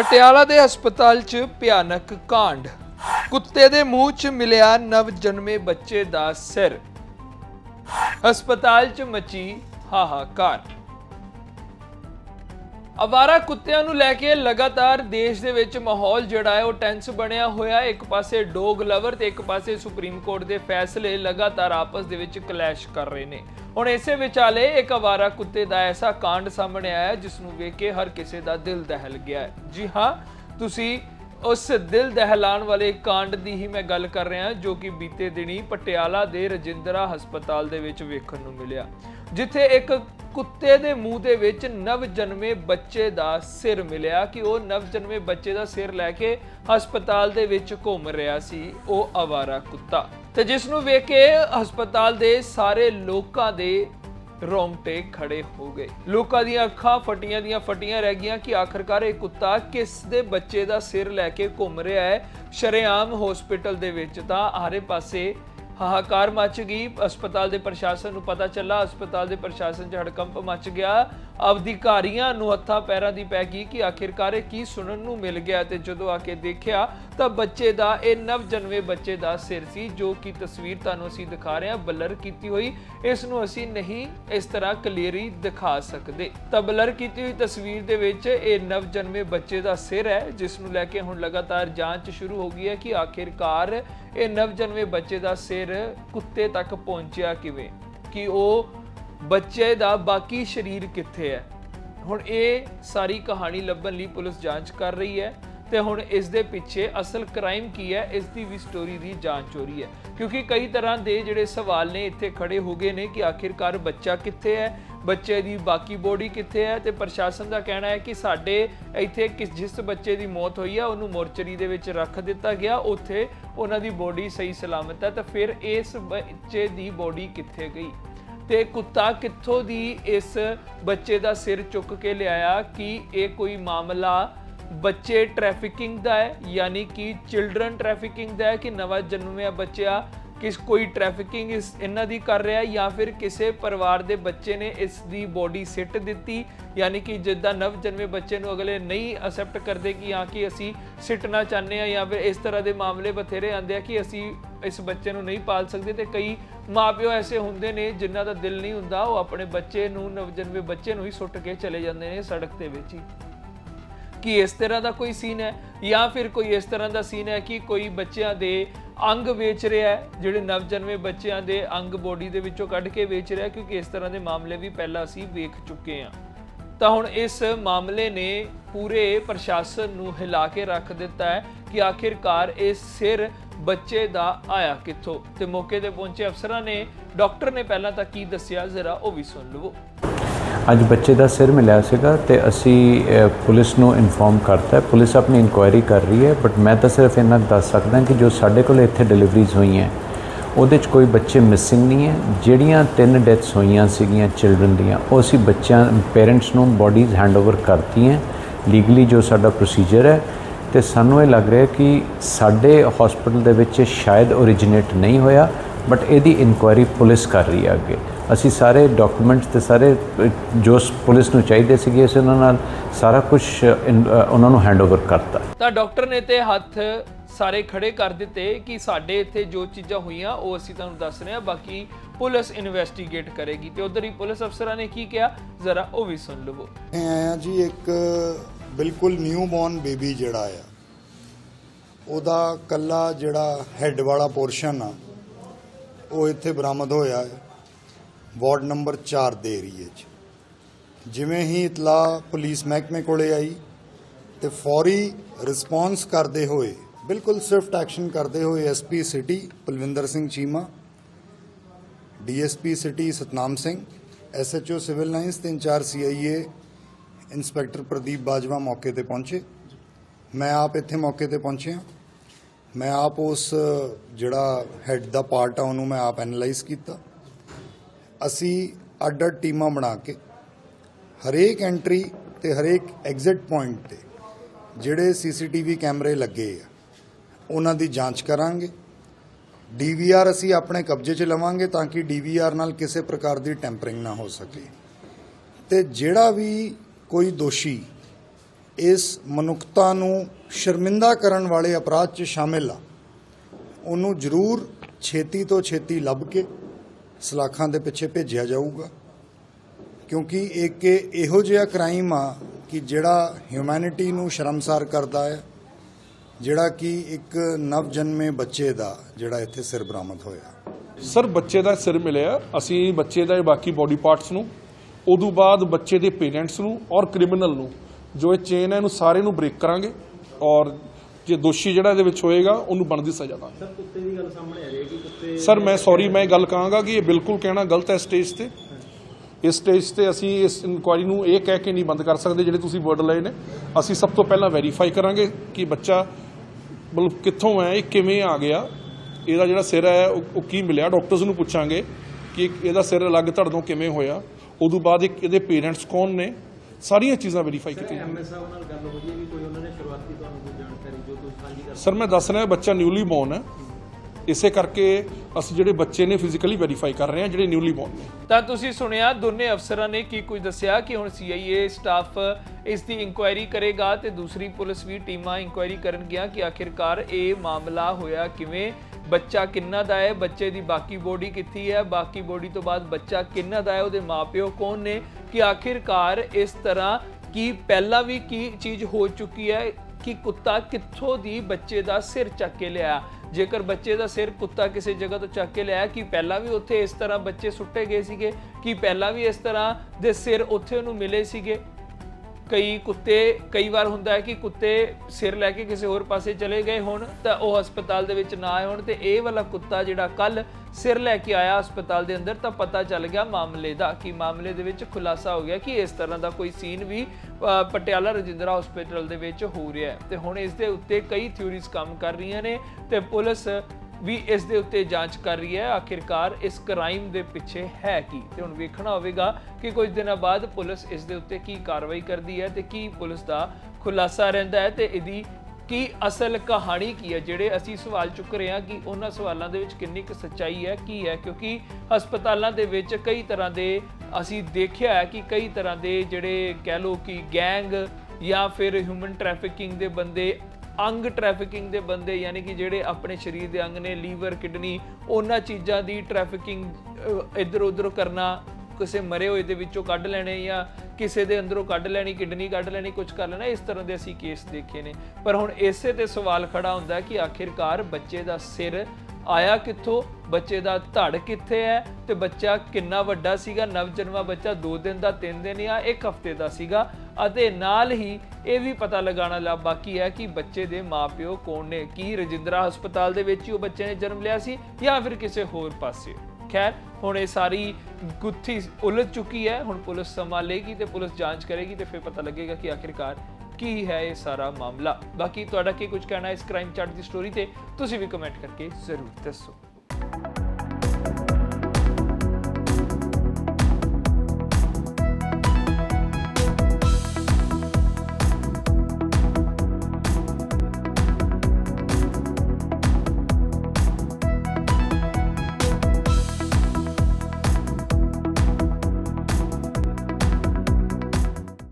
ਪਟਿਆਲਾ ਦੇ ਹਸਪਤਾਲ 'ਚ ਭਿਆਨਕ ਕਾਂਡ। ਕੁੱਤੇ ਦੇ ਮੂੰਹ 'ਚ ਮਿਲਿਆ ਨਵ ਜਨਮੇ ਬੱਚੇ ਦਾ ਸਿਰ। ਹਸਪਤਾਲ 'ਚ ਮਚੀ ਹਾਹਾਕਾਰ। ਅਵਾਰਾ ਕੁੱਤਿਆਂ ਨੂੰ ਲੈ ਕੇ ਲਗਾਤਾਰ ਦੇਸ਼ ਦੇ ਵਿੱਚ ਮਾਹੌਲ ਜਿਹੜਾ ਹੈ ਉਹ ਟੈਂਸ ਬਣਿਆ ਹੋਇਆ। ਹੈ। ਇੱਕ ਪਾਸੇ ਡੋਗ ਲਵਰ ਤੇ ਇੱਕ ਪਾਸੇ ਸੁਪਰੀਮ ਕੋਰਟ ਦੇ ਫੈਸਲੇ ਲਗਾਤਾਰ ਆਪਸ ਦੇ ਵਿੱਚ ਕਲੈਸ਼ ਕਰ ਰਹੇ ਨੇ। ਹੁਣ ਇਸੇ ਵਿਚਾਲੇ ਇੱਕ ਅਵਾਰਾ ਕੁੱਤੇ ਦਾ ਐਸਾ ਕਾਂਡ ਸਾਹਮਣੇ ਆਇਆ ਹੈ ਜਿਸ ਨੂੰ ਵੇਖ ਕੇ ਹਰ ਕਿਸੇ ਦਾ ਦਿਲ ਦਹਿਲ ਗਿਆ ਹੈ। ਜੀ ਹਾਂ, ਤੁਸੀਂ ਉਸ ਦਿਲ ਦਹਿਲਾਣ ਵਾਲੇ ਕਾਂਡ ਦੀ ਹੀ ਮੈਂ ਗੱਲ ਕਰ ਰਿਹਾ, ਜੋ ਕਿ ਬੀਤੇ ਦਿਨੀ ਪਟਿਆਲਾ ਦੇ ਰਜਿੰਦਰਾ ਹਸਪਤਾਲ ਦੇ ਵਿੱਚ ਵੇਖਣ ਨੂੰ ਮਿਲਿਆ, ਜਿੱਥੇ ਇੱਕ ਕੁੱਤੇ ਦੇ ਮੂੰਹ ਦੇ ਵਿੱਚ ਨਵ ਜਨਮੇ ਬੱਚੇ ਦਾ ਸਿਰ ਮਿਲਿਆ ਕਿ ਉਹ ਨਵ ਜਨਮੇ ਬੱਚੇ ਦਾ ਸਿਰ ਲੈ ਕੇ ਹਸਪਤਾਲ ਦੇ ਵਿੱਚ ਘੁੰਮ ਰਿਹਾ ਸੀ, ਉਹ ਆਵਾਰਾ ਕੁੱਤਾ। ਤੇ ਜਿਸ ਨੂੰ ਵੇਖ ਕੇ ਹਸਪਤਾਲ ਦੇ ਸਾਰੇ ਲੋਕਾਂ ਦੇ ਰੋਂਗਟੇ ਖੜੇ ਹੋ ਗਏ। ਲੋਕਾਂ ਦੀਆਂ ਅੱਖਾਂ ਫਟੀਆਂ ਦੀਆਂ ਫਟੀਆਂ ਰਹਿ ਗਈਆਂ ਕਿ ਆਖਰਕਾਰ ਇਹ ਕੁੱਤਾ ਕਿਸ ਦੇ ਬੱਚੇ ਦਾ ਸਿਰ ਲੈ ਕੇ ਘੁੰਮ ਰਿਹਾ ਹੈ। ਸ਼ਰੇਆਮ ਹਸਪੀਟਲ ਦੇ ਵਿੱਚ ਤਾਂ ਆਰੇ ਪਾਸੇ ਹਾਹਾਕਾਰ ਮਚ ਗਈ। ਹਸਪਤਾਲ ਦੇ ਪ੍ਰਸ਼ਾਸਨ ਨੂੰ ਪਤਾ ਚੱਲਾ, ਹਸਪਤਾਲ ਦੇ ਪ੍ਰਸ਼ਾਸਨ 'ਚ ਹੜਕੰਪ ਮਚ ਗਿਆ। ਅਧਿਕਾਰੀਆਂ ਨੂੰ ਹੱਥਾਂ ਪੈਰਾਂ ਦੀ ਪੈ ਗਈ ਕਿ ਆਖਿਰਕਾਰ ਇਹ ਕੀ ਸੁਣਨ ਨੂੰ ਮਿਲ ਗਿਆ ਤੇ ਜਦੋਂ ਆ ਕੇ ਦੇਖਿਆ ਤਾਂ ਬੱਚੇ ਦਾ, ਇਹ ਨਵ ਜਨਮੇ ਬੱਚੇ ਦਾ ਸਿਰ ਸੀ ਜੋ ਕਿ ਤਸਵੀਰ ਤੁਹਾਨੂੰ ਅਸੀਂ ਦਿਖਾ ਰਹੇ ਹਾਂ, ਬਲਰ ਕੀਤੀ ਹੋਈ। ਇਸ ਨੂੰ ਅਸੀਂ ਨਹੀਂ ਇਸ ਤਰ੍ਹਾਂ ਕਲੀਅਰੀ ਦਿਖਾ ਸਕਦੇ। ਤਾਂ ਬਲਰ ਕੀਤੀ ਹੋਈ ਤਸਵੀਰ ਦੇ ਵਿੱਚ ਇਹ ਨਵ ਜਨਮੇ ਬੱਚੇ ਦਾ ਸਿਰ ਹੈ, ਜਿਸ ਨੂੰ ਲੈ ਕੇ ਹੁਣ ਲਗਾਤਾਰ ਜਾਂਚ ਸ਼ੁਰੂ ਹੋ ਗਈ ਹੈ ਕਿ ਆਖਿਰਕਾਰ ਇਹ ਨਵ ਜਨਮੇ ਬੱਚੇ ਦਾ ਸਿਰ ਕੁੱਤੇ ਤੱਕ ਪਹੁੰਚਿਆ ਕਿਵੇਂ। ਕਿ ਉਹ ਬੱਚੇ ਦਾ ਬਾਕੀ ਸਰੀਰ ਕਿੱਥੇ ਹੈ? ਹੁਣ ਇਹ ਸਾਰੀ ਕਹਾਣੀ ਲੱਭਣ ਲਈ ਪੁਲਿਸ ਜਾਂਚ ਕਰ ਰਹੀ ਹੈ ਤੇ ਹੁਣ ਇਸ ਦੇ ਪਿੱਛੇ ਅਸਲ ਕ੍ਰਾਈਮ ਕੀ ਹੈ, ਇਸ ਦੀ ਵੀ ਸਟੋਰੀ ਦੀ ਜਾਂਚ ਹੋ ਰਹੀ ਹੈ। ਕਿਉਂਕਿ ਕਈ ਤਰ੍ਹਾਂ ਦੇ ਜਿਹੜੇ ਸਵਾਲ ਨੇ ਇੱਥੇ ਖੜੇ ਹੋ ਗਏ ਨੇ ਕਿ ਆਖਿਰਕਾਰ ਬੱਚਾ ਕਿੱਥੇ ਹੈ, ਬੱਚੇ ਦੀ ਬਾਕੀ ਬੋਡੀ ਕਿੱਥੇ ਹੈ ਤੇ ਪ੍ਰਸ਼ਾਸਨ ਦਾ ਕਹਿਣਾ ਹੈ ਕਿ ਸਾਡੇ ਇੱਥੇ ਕਿਸ ਜਿਸ ਬੱਚੇ ਦੀ ਮੌਤ ਹੋਈ ਹੈ, ਉਹਨੂੰ ਮੋਰਚਰੀ ਦੇ ਵਿੱਚ ਰੱਖ ਦਿੱਤਾ ਗਿਆ, ਉੱਥੇ ਉਹਨਾਂ ਦੀ ਬੋਡੀ ਸਹੀ ਸਲਾਮਤ ਹੈ ਤਾਂ ਫਿਰ ਇਸ ਬੱਚੇ ਦੀ ਬੋਡੀ ਕਿੱਥੇ ਗਈ? ਤੇ ਕੁੱਤਾ ਕਿੱਥੋਂ ਦੀ ਇਸ ਬੱਚੇ ਦਾ ਸਿਰ ਚੁੱਕ ਕੇ ਲਿਆਇਆ? ਕਿ ਇਹ ਕੋਈ ਮਾਮਲਾ ਬੱਚੇ ਟ੍ਰੈਫਿਕਿੰਗ ਦਾ ਹੈ? ਯਾਨੀ ਕਿ ਚਿਲਡਰਨ ਟ੍ਰੈਫਿਕਿੰਗ ਦਾ ਹੈ ਕਿ ਨਵਾਂ ਜਨਮਿਆ ਬੱਚਾ ਕਿਸ ਕੋਈ ਟ੍ਰੈਫਿਕਿੰਗ ਇਸ ਇਹਨਾਂ ਦੀ ਕਰ ਰਿਹਾ ਜਾਂ ਫਿਰ ਕਿਸੇ ਪਰਿਵਾਰ ਦੇ ਬੱਚੇ ਨੇ ਇਸ ਦੀ ਬੋਡੀ ਸਿੱਟ ਦਿੱਤੀ? ਯਾਨੀ ਕਿ ਜਿੱਦਾਂ ਨਵ ਜਨਮੇ ਬੱਚੇ ਨੂੰ ਅਗਲੇ ਨਹੀਂ ਅਸੈਪਟ ਕਰਦੇ ਕਿ ਹਾਂ ਕਿ ਅਸੀਂ ਸਿੱਟਣਾ ਚਾਹੁੰਦੇ ਹਾਂ ਜਾਂ ਫਿਰ ਇਸ ਤਰ੍ਹਾਂ ਦੇ ਮਾਮਲੇ ਬਥੇਰੇ ਆਉਂਦੇ ਆ ਕਿ ਅਸੀਂ ਇਸ ਬੱਚੇ ਨੂੰ ਨਹੀਂ ਪਾਲ ਸਕਦੇ ਤੇ ਕਈ ਮਾਪਿਓ ਐਸੇ ਹੁੰਦੇ ਨੇ ਜਿਨ੍ਹਾਂ ਦਾ ਦਿਲ ਨਹੀਂ ਹੁੰਦਾ, ਉਹ ਆਪਣੇ ਬੱਚੇ ਨੂੰ, ਨਵਜਨਮੇ ਬੱਚੇ ਨੂੰ ਹੀ ਸੁੱਟ ਕੇ ਚਲੇ ਜਾਂਦੇ ਨੇ ਸੜਕ ਦੇ ਵਿੱਚ ਹੀ। ਕਿ ਇਸ ਤਰ੍ਹਾਂ ਦਾ ਕੋਈ ਸੀਨ ਹੈ? ਜਾਂ ਫਿਰ ਕੋਈ ਇਸ ਤਰ੍ਹਾਂ ਦਾ ਸੀਨ ਹੈ ਕਿ ਕੋਈ ਬੱਚਿਆਂ ਦੇ ਅੰਗ ਵੇਚ ਰਿਹਾ ਜਿਹੜੇ ਨਵਜਨਮੇ ਬੱਚਿਆਂ ਦੇ ਅੰਗ ਬੋਡੀ ਦੇ ਵਿੱਚੋਂ ਕੱਢ ਕੇ ਵੇਚ ਰਿਹਾ ਕਿਉਂਕਿ ਇਸ ਤਰ੍ਹਾਂ ਦੇ ਮਾਮਲੇ ਵੀ ਪਹਿਲਾਂ ਅਸੀਂ ਵੇਖ ਚੁੱਕੇ ਹਾਂ। ਤਾਂ ਹੁਣ ਇਸ ਮਾਮਲੇ ਨੇ ਪੂਰੇ ਪ੍ਰਸ਼ਾਸਨ ਨੂੰ ਹਿਲਾ ਕੇ ਰੱਖ ਦਿੱਤਾ ਹੈ ਕਿ ਆਖਿਰਕਾਰ ਇਹ ਸਿਰ ਬੱਚੇ ਦਾ ਆਇਆ ਕਿੱਥੋਂ? ਤੇ ਮੌਕੇ ਤੇ ਪਹੁੰਚੇ ਅਫਸਰਾਂ ਨੇ, ਡਾਕਟਰ ਨੇ ਪਹਿਲਾਂ ਤਾਂ ਕੀ ਦੱਸਿਆ? ਜ਼ਰਾ ਉਹ ਵੀ ਸੁਣ ਲਵੋ। ਅੱਜ ਬੱਚੇ ਦਾ ਸਿਰ ਮਿਲਿਆ ਸੀਗਾ ਤੇ ਅਸੀਂ ਪੁਲਿਸ ਨੂੰ ਇਨਫੋਰਮ ਕਰਤਾ ਪੁਲਿਸ ਆਪਣੀ ਇਨਕੁਆਇਰੀ ਕਰ ਰਹੀ ਹੈ, ਬਟ ਮੈਂ ਤਾਂ ਸਿਰਫ ਇਹਨਾਂ ਦੱਸ ਸਕਦਾ ਕਿ ਜੋ ਸਾਡੇ ਕੋਲ ਇੱਥੇ ਡਿਲੀਵਰੀਜ਼ ਹੋਈਆਂ, ਉਹਦੇ 'ਚ ਕੋਈ ਬੱਚੇ ਮਿਸਿੰਗ ਨਹੀਂ ਹੈ। ਜਿਹੜੀਆਂ ਤਿੰਨ ਡੈਥਸ ਹੋਈਆਂ ਸੀਗੀਆਂ ਚਿਲਡਰਨ ਦੀਆਂ, ਉਹ ਅਸੀਂ ਬੱਚਿਆਂ, ਪੇਰੈਂਟਸ ਨੂੰ ਬੋਡੀਜ਼ ਹੈਂਡਓਵਰ ਕਰਤੀਆਂ। ਲੀਗਲੀ ਜੋ ਸਾਡਾ ਪ੍ਰੋਸੀਜਰ ਹੈ ਤੇ ਸਾਨੂੰ ਇਹ ਲੱਗ ਰਿਹਾ ਕਿ ਸਾਡੇ ਹਸਪੀਟਲ ਦੇ ਵਿੱਚ ਸ਼ਾਇਦ ਓਰੀਜਿਨੇਟ ਨਹੀਂ ਹੋਇਆ ਬਟ ਇਹਦੀ ਇਨਕੁਆਇਰੀ ਪੁਲਿਸ ਕਰ ਰਹੀ ਹੈ ਅੱਗੇ। ਅਸੀਂ ਸਾਰੇ ਡਾਕੂਮੈਂਟਸ ਤੇ ਸਾਰੇ ਜੋ ਪੁਲਿਸ ਨੂੰ ਚਾਹੀਦੇ ਸੀਗੇ ਅਸੀਂ ਉਹਨਾਂ ਨਾਲ ਸਾਰਾ ਕੁਝ ਉਹਨਾਂ ਨੂੰ ਹੈਂਡਓਵਰ ਕਰਤਾ। ਤਾਂ ਡਾਕਟਰ ਨੇ ਤੇ ਹੱਥ ਸਾਰੇ ਖੜੇ ਕਰ ਦਿੱਤੇ ਕਿ ਸਾਡੇ ਇੱਥੇ ਜੋ ਚੀਜ਼ਾਂ ਹੋਈਆਂ ਉਹ ਅਸੀਂ ਤੁਹਾਨੂੰ ਦੱਸ ਰਹੇ ਹਾਂ। ਬਾਕੀ ਪੁਲਿਸ ਇਨਵੈਸਟੀਗੇਟ ਕਰੇਗੀ। ਤੇ ਉਧਰ ਹੀ ਪੁਲਿਸ ਅਫਸਰਾਂ ਨੇ ਕੀ ਕਿਹਾ? ਜ਼ਰਾ ਉਹ ਵੀ ਸੁਣ ਲਵੋ। ਇਹ ਆਇਆ ਜੀ ਇੱਕ ਬਿਲਕੁਲ ਨਿਊ ਬੌਰਨ ਬੇਬੀ ਜਿਹੜਾ ਆ, ਉਹਦਾ ਕੱਲਾ ਜਿਹੜਾ ਹੈੱਡ ਵਾਲਾ ਪੋਰਸ਼ਨ ਆ, ਉਹ ਇੱਥੇ ਬਰਾਮਦ ਹੋਇਆ ਹੈ। ਵਾਰਡ ਨੰਬਰ 4 ਦੇ ਏਰੀਏ 'ਚ। ਜਿਵੇਂ ਹੀ ਇਤਲਾ ਪੁਲਿਸ ਮਹਿਕਮੇ ਕੋਲੇ ਆਈ ਤੇ ਫੌਰੀ ਰਿਸਪੌਂਸ ਕਰਦੇ ਹੋਏ, ਬਿਲਕੁਲ ਸਵਿਫਟ ਐਕਸ਼ਨ ਕਰਦੇ ਹੋਏ SP city Palwinder Singh Cheema, DSP city Satnam Singh, SHO civil lines ਤੇ incharge CIA inspector Pradeep Bajwa ਮੌਕੇ ਤੇ ਪਹੁੰਚੇ। ਮੈਂ ਆਪ ਇੱਥੇ ਮੌਕੇ ਤੇ ਪਹੁੰਚਿਆ। ਮੈਂ ਆਪ ਉਸ, ਜਿਹੜਾ ਹੈੱਡ ਦਾ ਪਾਰਟ ਆ, ਉਹਨੂੰ ਮੈਂ ਆਪ ਐਨਲਾਈਜ਼ ਕੀਤਾ। ਅਸੀਂ ਅੱਡ ਅੱਡ ਟੀਮਾਂ ਬਣਾ ਕੇ ਹਰੇਕ ਐਂਟਰੀ ਤੇ ਹਰੇਕ ਐਗਜ਼ਿਟ ਪੁਆਇੰਟ ਤੇ ਜਿਹੜੇ ਸੀਸੀਟੀਵੀ ਕੈਮਰੇ ਲੱਗੇ ਆ, ਉਹਨਾਂ ਦੀ ਜਾਂਚ ਕਰਾਂਗੇ। ਡੀਵੀਆਰ ਅਸੀਂ ਆਪਣੇ ਕਬਜ਼ੇ 'ਚ ਲਵਾਂਗੇ ਤਾਂ ਕਿ ਡੀਵੀਆਰ ਨਾਲ ਕਿਸੇ ਪ੍ਰਕਾਰ ਦੀ ਟੈਂਪਰਿੰਗ ਨਾ ਹੋ ਸਕੇ। ਤੇ ਜਿਹੜਾ ਵੀ ਕੋਈ ਦੋਸ਼ੀ ਇਸ ਮਨੁੱਖਤਾ ਨੂੰ ਸ਼ਰਮਿੰਦਾ ਕਰਨ ਵਾਲੇ ਅਪਰਾਧ 'ਚ ਸ਼ਾਮਿਲ ਆ। ਉਹਨੂੰ ਜ਼ਰੂਰ ਛੇਤੀ ਤੋਂ ਛੇਤੀ ਲੱਭ ਕੇ ਸਲਾਖਾਂ ਦੇ ਪਿੱਛੇ ਭੇਜਿਆ ਜਾਊਗਾ। ਕਿਉਂਕਿ ਇੱਕ ਇਹੋ ਜਿਹਾ ਕ੍ਰਾਈਮ ਆ ਕਿ ਜਿਹੜਾ ਹਿਊਮੈਨਿਟੀ ਨੂੰ ਸ਼ਰਮਸਾਰ ਕਰਦਾ ਹੈ, ਜਿਹੜਾ ਕਿ ਇੱਕ ਨਵ ਜਨਮੇ ਬੱਚੇ ਦਾ ਜਿਹੜਾ ਇੱਥੇ ਸਿਰ ਬਰਾਮਦ ਹੋਇਆ। ਸਰ, ਬੱਚੇ ਦਾ ਸਿਰ ਮਿਲਿਆ। ਅਸੀਂ ਬੱਚੇ ਦਾ ਬਾਕੀ ਬੋਡੀ ਪਾਰਟਸ ਨੂੰ ਉਦੋਂ ਬਾਅਦ ਬੱਚੇ ਦੇ ਪੇਰੈਂਟਸ ਨੂੰ ਔਰ ਕ੍ਰਿਮੀਨਲ ਨੂੰ ਜੋ ਇਹ ਚੇਨ ਹੈ ਇਹਨੂੰ ਸਾਰੇ ਨੂੰ ਬ੍ਰੇਕ ਕਰਾਂਗੇ ਔਰ ਜੇ ਦੋਸ਼ੀ ਜਿਹੜਾ ਇਹਦੇ ਵਿੱਚ ਹੋਏਗਾ ਉਹਨੂੰ ਬਣਦੀ ਸਜ਼ਾ ਦਾਂਗੇ। ਸਰ ਕੁੱਤੇ ਦੀ ਗੱਲ ਸਾਹਮਣੇ ਆ ਰਹੀ ਹੈ ਕਿ ਕੁੱਤੇ ਸਰ ਮੈਂ ਸੌਰੀ ਮੈਂ ਇਹ ਗੱਲ ਕਹਾਂਗਾ ਕਿ ਇਹ ਬਿਲਕੁਲ ਕਹਿਣਾ ਗਲਤ ਹੈ ਸਟੇਜ ਤੇ। ਇਸ ਸਟੇਜ ਤੇ ਅਸੀਂ ਇਸ ਇਨਕੁਆਇਰੀ ਨੂੰ ਇਹ ਕਹਿ ਕੇ ਨਹੀਂ ਬੰਦ ਕਰ ਸਕਦੇ ਜਿਹੜੇ ਤੁਸੀਂ ਵਰਡ ਲਏ ਨੇ। ਅਸੀਂ ਸਭ ਤੋਂ ਪਹਿਲਾਂ ਵੈਰੀਫਾਈ ਕਰਾਂਗੇ ਕਿ ਬੱਚਾ ਮਤਲਬ ਕਿੱਥੋਂ ਹੈ ਇਹ ਕਿਵੇਂ ਆ ਗਿਆ ਇਹਦਾ ਜਿਹੜਾ ਸਿਰ ਹੈ ਉਹ ਉਹ ਕੀ ਮਿਲਿਆ? ਡਾਕਟਰਸ ਨੂੰ ਪੁੱਛਾਂਗੇ ਕਿ ਇਹਦਾ ਸਿਰ ਅਲੱਗ ਧੜ ਤੋਂ ਕਿਵੇਂ ਹੋਇਆ? ਉਦੋਂ ਬਾਅਦ ਇੱਕ ਇਹਦੇ ਪੇਰੈਂਟਸ ਕੌਣ ਨੇ? ਸਾਰੀਆਂ ਚੀਜ਼ਾਂ ਵੈਰੀਫਾਈ ਕੀਤੀਆਂ। ਐਮਐਸ ਸਾਹਿਬ ਨਾਲ ਗੱਲ ਹੋ ਜੀ ਵੀ ਕੋਈ ਉਹਨਾਂ ਨੇ ਸ਼ੁਰੂਆਤੀ ਤੁਹਾਨੂੰ ਕੋਈ ਜਾਣਕਾਰੀ ਜੋ ਤੁਸੀਂ ਸਾਂਝੀ ਕਰ ਸਰ ਮੈਂ ਦੱਸ ਰਿਹਾ ਬੱਚਾ ਨਿਊਲੀ ਬੋਰਨ ਹੈ। ਇਸੇ ਕਰਕੇ ਅਸੀਂ ਜਿਹੜੇ ਬੱਚੇ ਨੇ ਫਿਜ਼ੀਕਲੀ ਵੈਰੀਫਾਈ ਕਰ ਰਹੇ ਹਾਂ, ਜਿਹੜੇ ਨਿਊਲੀ ਬੋਰਨ ਨੇ। ਤਾਂ ਤੁਸੀਂ ਸੁਣਿਆ, ਦੋਨੇ ਅਫਸਰਾਂ ਨੇ ਕੀ ਕੁਝ ਦੱਸਿਆ ਕਿ ਹੁਣ ਸੀਆਈਏ ਸਟਾਫ ਇਸ ਦੀ ਇਨਕੁਆਇਰੀ ਕਰੇਗਾ ਤੇ ਦੂਸਰੀ ਪੁਲਿਸ ਵੀ ਟੀਮਾਂ ਇਨਕੁਆਇਰੀ ਕਰਨਗੀਆਂ ਕਿ ਆਖਿਰਕਾਰ ਇਹ ਮਾਮਲਾ ਹੋਇਆ ਕਿਵੇਂ, ਬੱਚਾ ਕਿੰਨਾ ਦਾ ਹੈ, ਬੱਚੇ ਦੀ ਬਾਕੀ ਬੋਡੀ ਕਿੱਥੀ ਹੈ, ਬਾਕੀ ਬੋਡੀ ਤੋਂ ਬਾਅਦ ਬੱਚਾ ਕਿੰਨਾ ਦਾ ਹੈ, ਉਹਦੇ ਮਾਪਿਓ ਕੌਣ ਨੇ, ਕਿ ਆਖਿਰਕਾਰ ਇਸ ਤਰ੍ਹਾਂ ਕੀ ਪਹਿਲਾਂ ਵੀ ਕੀ ਚੀਜ਼ ਹੋ ਚੁੱਕੀ ਹੈ ਕਿ ਕੁੱਤਾ ਕਿੱਥੋਂ ਦੀ ਬੱਚੇ ਦਾ ਸਿਰ ਚੱਕ ਕੇ ਲਿਆ? ਜੇਕਰ ਬੱਚੇ ਦਾ ਸਿਰ ਕੁੱਤਾ ਕਿਸੇ ਜਗ੍ਹਾ ਤੋਂ ਚੱਕ ਕੇ ਲਿਆ, ਕਿ ਪਹਿਲਾਂ ਵੀ ਉੱਥੇ ਇਸ ਤਰ੍ਹਾਂ ਬੱਚੇ ਸੁੱਟੇ ਗਏ ਸੀਗੇ? ਕਿ ਪਹਿਲਾਂ ਵੀ ਇਸ ਤਰ੍ਹਾਂ ਦੇ ਸਿਰ ਉੱਥੇ ਉਹਨੂੰ ਮਿਲੇ ਸੀਗੇ? ਕਈ ਕੁੱਤੇ, ਕਈ ਵਾਰ ਹੁੰਦਾ ਹੈ ਕਿ ਕੁੱਤੇ ਸਿਰ ਲੈ ਕੇ ਕਿਸੇ ਹੋਰ ਪਾਸੇ ਚਲੇ ਗਏ ਹੋਣ, ਤਾਂ ਉਹ ਹਸਪਤਾਲ ਦੇ ਵਿੱਚ ਨਾ ਆਏ ਹੋਣ ਤੇ ਇਹ ਵਾਲਾ ਕੁੱਤਾ ਜਿਹੜਾ ਕੱਲ ਸਿਰ ਲੈ ਕੇ ਆਇਆ ਹਸਪਤਾਲ ਦੇ ਅੰਦਰ, ਤਾਂ ਪਤਾ ਚੱਲ ਗਿਆ ਮਾਮਲੇ ਦਾ ਕਿ ਮਾਮਲੇ ਦੇ ਵਿੱਚ ਖੁਲਾਸਾ ਹੋ ਗਿਆ ਕਿ ਇਸ ਤਰ੍ਹਾਂ ਦਾ ਕੋਈ ਸੀਨ ਵੀ ਪਟਿਆਲਾ ਰਜਿੰਦਰਾ ਹਸਪੀਟਲ ਦੇ ਵਿੱਚ ਹੋ ਰਿਹਾ ਹੈ। ਤੇ ਹੁਣ ਇਸ ਦੇ ਉੱਤੇ ਕਈ ਥਿਊਰੀਜ਼ ਕੰਮ ਕਰ ਰਹੀਆਂ ਨੇ ਤੇ ਪੁਲਿਸ ਵੀ ਇਸ ਦੇ ਉੱਤੇ ਜਾਂਚ ਕਰ ਰਹੀ ਹੈ, ਆਖਿਰਕਾਰ ਇਸ ਕ੍ਰਾਈਮ ਦੇ ਪਿੱਛੇ ਹੈ ਕੀ? ਤੇ ਹੁਣ ਵੇਖਣਾ ਹੋਵੇਗਾ ਕਿ ਕੁਝ ਦਿਨਾਂ ਬਾਅਦ ਪੁਲਿਸ ਇਸ ਦੇ ਉੱਤੇ ਕੀ ਕਾਰਵਾਈ ਕਰਦੀ ਹੈ ਤੇ ਕੀ ਪੁਲਿਸ ਦਾ ਖੁਲਾਸਾ ਰਹਿੰਦਾ ਹੈ ਤੇ ਇਹਦੀ ਕੀ ਅਸਲ ਕਹਾਣੀ ਕੀ ਹੈ? ਜਿਹੜੇ ਅਸੀਂ ਸਵਾਲ ਚੁੱਕ ਰਹੇ ਹਾਂ ਕਿ ਉਹਨਾਂ ਸਵਾਲਾਂ ਦੇ ਵਿੱਚ ਕਿੰਨੀ ਕੁ ਸੱਚਾਈ ਹੈ, ਕੀ ਹੈ? ਕਿਉਂਕਿ ਹਸਪਤਾਲਾਂ ਦੇ ਵਿੱਚ ਕਈ ਤਰ੍ਹਾਂ ਦੇ ਅਸੀਂ ਦੇਖਿਆ ਹੈ ਕਿ ਕਈ ਤਰ੍ਹਾਂ ਦੇ ਜਿਹੜੇ ਕਹਿ ਲਓ ਕਿ ਗੈਂਗ ਜਾਂ ਫਿਰ ਹਿਊਮਨ ਟ੍ਰੈਫਿਕਿੰਗ ਦੇ ਬੰਦੇ ਅੰਗ ਟ੍ਰੈਫਿਕਿੰਗ ਦੇ ਬੰਦੇ, ਯਾਨੀ ਕਿ ਜਿਹੜੇ ਆਪਣੇ ਸਰੀਰ ਦੇ ਅੰਗ ਨੇ, ਲੀਵਰ, ਕਿਡਨੀ, ਉਹਨਾਂ ਚੀਜ਼ਾਂ ਦੀ ਟ੍ਰੈਫਿਕਿੰਗ ਇੱਧਰ ਉੱਧਰ ਕਰਨਾ, ਕਿਸੇ ਮਰੇ ਹੋਏ ਦੇ ਵਿੱਚੋਂ ਕੱਢ ਲੈਣੇ ਜਾਂ ਕਿਸੇ ਦੇ ਅੰਦਰੋਂ ਕੱਢ ਲੈਣੀ, ਕਿਡਨੀ ਕੱਢ ਲੈਣੀ ਕੁਝ ਕਰ ਲੈਣਾ, ਇਸ ਤਰ੍ਹਾਂ ਦੇ ਅਸੀਂ ਕੇਸ ਦੇਖੇ ਨੇ। ਪਰ ਹੁਣ ਇਸੇ ਤੇ ਸਵਾਲ ਖੜਾ ਹੁੰਦਾ ਕਿ ਆਖਿਰਕਾਰ ਬੱਚੇ ਦਾ ਸਿਰ ਆਇਆ ਕਿੱਥੋਂ? ਬੱਚੇ ਦਾ ਧੜ ਕਿੱਥੇ ਹੈ? ਤੇ ਬੱਚਾ ਕਿੰਨਾ ਵੱਡਾ ਸੀਗਾ? ਨਵਜਨਮਾ ਬੱਚਾ 2 ਦਿਨ ਦਾ 3 ਦਿਨ ਜਾਂ 1 ਹਫ਼ਤੇ ਦਾ ਸੀਗਾ। ਅਤੇ ਨਾਲ ਹੀ ਇਹ ਵੀ ਪਤਾ ਲਗਾਉਣਾ ਲਾ, ਬਾਕੀ ਹੈ ਕਿ ਬੱਚੇ ਦੇ ਮਾਪਿਓ ਕੌਣ ਨੇ? ਕੀ ਰਜਿੰਦਰਾ ਹਸਪਤਾਲ ਦੇ ਵਿੱਚ ਹੀ ਉਹ ਬੱਚੇ ਨੇ ਜਨਮ ਲਿਆ ਸੀ ਜਾਂ ਫਿਰ ਕਿਸੇ ਹੋਰ ਪਾਸੇ? ਖੈਰ, ਹੁਣ ਇਹ ਸਾਰੀ ਗੁੱਥੀ ਉਲਝ ਚੁੱਕੀ ਹੈ। ਹੁਣ ਪੁਲਿਸ ਸਮਾਂ ਲਏਗੀ ਤੇ ਪੁਲਿਸ ਜਾਂਚ ਕਰੇਗੀ ਤੇ ਫਿਰ ਪਤਾ ਲੱਗੇਗਾ ਕਿ ਆਖਿਰਕਾਰ ਕੀ ਹੈ ਇਹ ਸਾਰਾ ਮਾਮਲਾ? ਬਾਕੀ ਤੁਹਾਡਾ ਕੀ ਕੁਝ ਕਹਿਣਾ ਇਸ ਕ੍ਰਾਈਮ ਚਾਰਟ ਦੀ ਸਟੋਰੀ ਤੇ, ਤੁਸੀਂ ਵੀ ਕਮੈਂਟ ਕਰਕੇ ਜ਼ਰੂਰ ਦੱਸੋ।